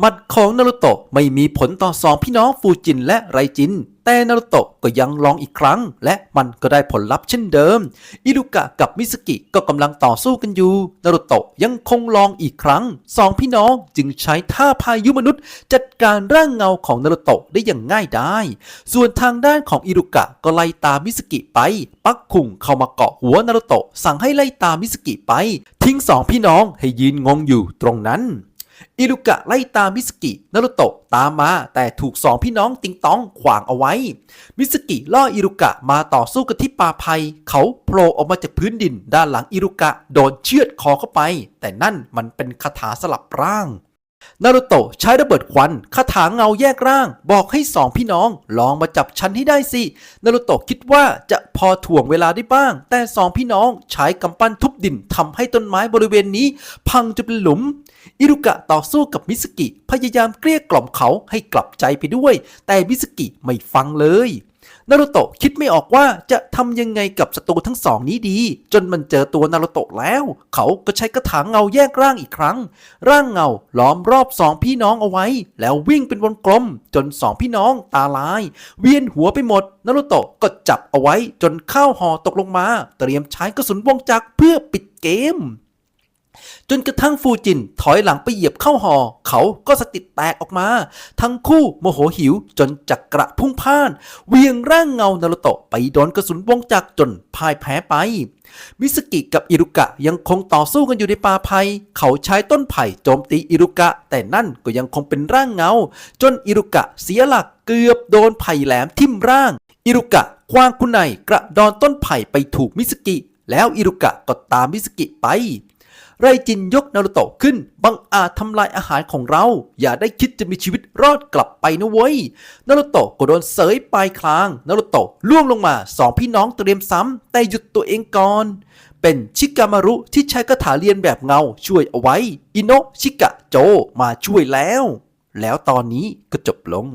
หมัดของนารุโตะไม่มีผลต่อสองพี่น้องฟูจินและไรจิน แต่นารุโตะก็ยังลองอีกครั้ง และมันก็ได้ผลลัพธ์เช่นเดิม อิรุกะกับมิสกิก็กำลังต่อสู้กันอยู่นารุโตะยังคงลองอีกครั้งสองพี่น้องจึงใช้ท่าพายุมนุษย์ จัดการร่างเงาของนารุโตะได้อย่างง่ายดายส่วนทางด้านของอิรุกะก็ไล่ตามมิสกิไปปักคุงเข้ามาเกาะหัวนารุโตะสั่งให้ไล่ตามมิสกิไป ทิ้งสองพี่น้องให้ยืนงงอยู่ตรงนั้น อิรุกะไล่ตามมิสกินารุโตะตามมาแต่ถูกสองพี่น้องติงตองขวางเอาไว้ มิสกิล่ออิรุกะมาต่อสู้กันที่ป่าไผ่เขาโผล่ออกมาจากพื้นดินด้านหลังอิรุกะโดนเชือดคอเข้าไป แต่นั่นมันเป็นคาถาสลับร่างนารุโตะใช้ระเบิดควันคาถาเงาแยกร่าง บอกให้สองพี่น้องลองมาจับฉันให้ได้สิ นารุโตะคิดว่าจะ พอถ่วงเวลาได้บ้าง แต่สองพี่น้องใช้กำปั้นทุบดินทำให้ต้นไม้บริเวณนี้ พังจนเป็นหลุม อิรุกะต่อสู้กับมิสกิ พยายามเกลี้ยกล่อมเขาให้กลับใจไปด้วย แต่มิสกิไม่ฟังเลย นารุโตะคิดไม่ออกว่าจะทำยังไงกับศัตรูทั้งสองนี้ดี จนมันเจอตัวนารุโตะแล้ว เขาก็ใช้กระถางเงาแยกร่างอีกครั้ง ร่างเงาล้อมรอบสองพี่น้องเอาไว้ แล้ววิ่งเป็นวงกลม จนสองพี่น้องตาลาย เวียนหัวไปหมดนารุโตะก็จับเอาไว้ จนข้าวห่อตกลงมา เตรียมใช้กระสุนวงจักรเพื่อปิดเกม จนกระทั่งฟูจินถอยหลังไปเหยียบเข้าหอ เขาก็สติแตกออกมา ทั้งคู่โมโหหิวจนจักกระพุ่งพ่าน เวียงร่างเงานารุโตะไปโดนกระสุนวงจักจนพ่ายแพ้ไป มิสกิกับอิรุกะยังคงต่อสู้กันอยู่ในป่าไผ่เขาใช้ต้นไผ่โจมตีอิรุกะ แต่นั่นก็ยังคงเป็นร่างเงา จนอิรุกะเสียหลักเกือบโดนไผ่แหลมทิ่มร่าง อิรุกะคว้างคุณในกระดอนต้นไผ่ไปถูกมิสกิ แล้วอิรุกะก็ตามมิสกิไป ไรจินยกนารุโตะขึ้น บังอาจทำลายอาหารของเรา อย่าได้คิดจะมีชีวิตรอดกลับไปนะเว้ย นารุโตะก็โดนเสยปลายคลาง นารุโตะล่วงลงมาสองพี่น้องเตรียมซ้ำ แต่หยุดตัวเองก่อน เป็นชิกามารุที่ใช้คาถาเรียนแบบเงาช่วยเอาไว้ อิโนชิกะโจมาช่วยแล้ว แล้วตอนนี้ก็จบลง